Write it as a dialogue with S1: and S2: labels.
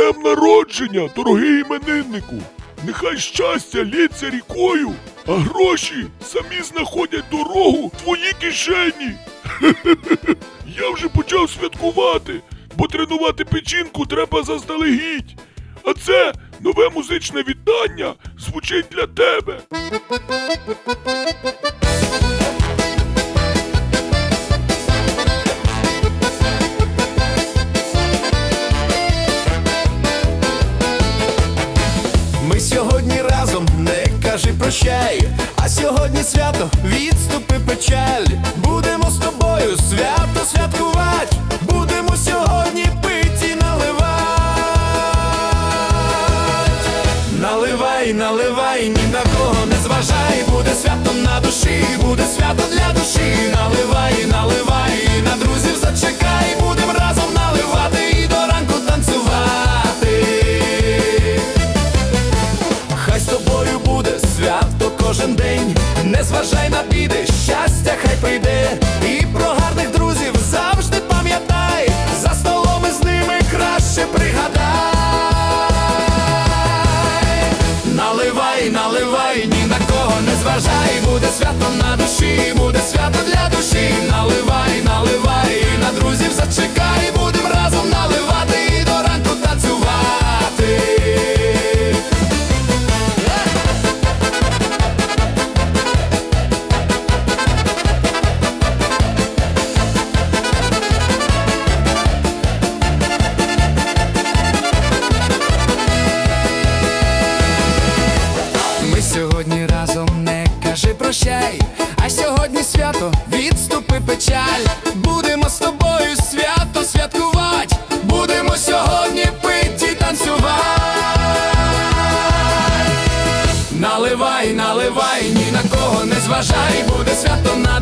S1: днем народження, дорогий імениннику! Нехай щастя лється рікою, а гроші самі знаходять дорогу в твої кишені. Я вже почав святкувати, бо тренувати печінку треба заздалегідь. А це нове музичне вітання звучить для тебе.
S2: Кажи прощай, а сьогодні свято відступи печаль. Будемо з тобою свято святкувати, будемо сьогодні питі наливать. Наливай, наливай, ні на кого не зважай, буде свято на душі, буде свято для душі. Наливай, свято кожен день, не зважай на біди, щастя хай прийде. І про гарних друзів завжди пам'ятай, за столом із ними краще пригадай. Наливай, наливай, ні на кого не зважай, буде свято на душі, буде свято для Сьогодні разом не кажи прощай, а сьогодні свято відступи печаль. Будемо з тобою свято святкувати, будемо сьогодні пити танцювати. Наливай, наливай, ні на кого не зважай, буде свято на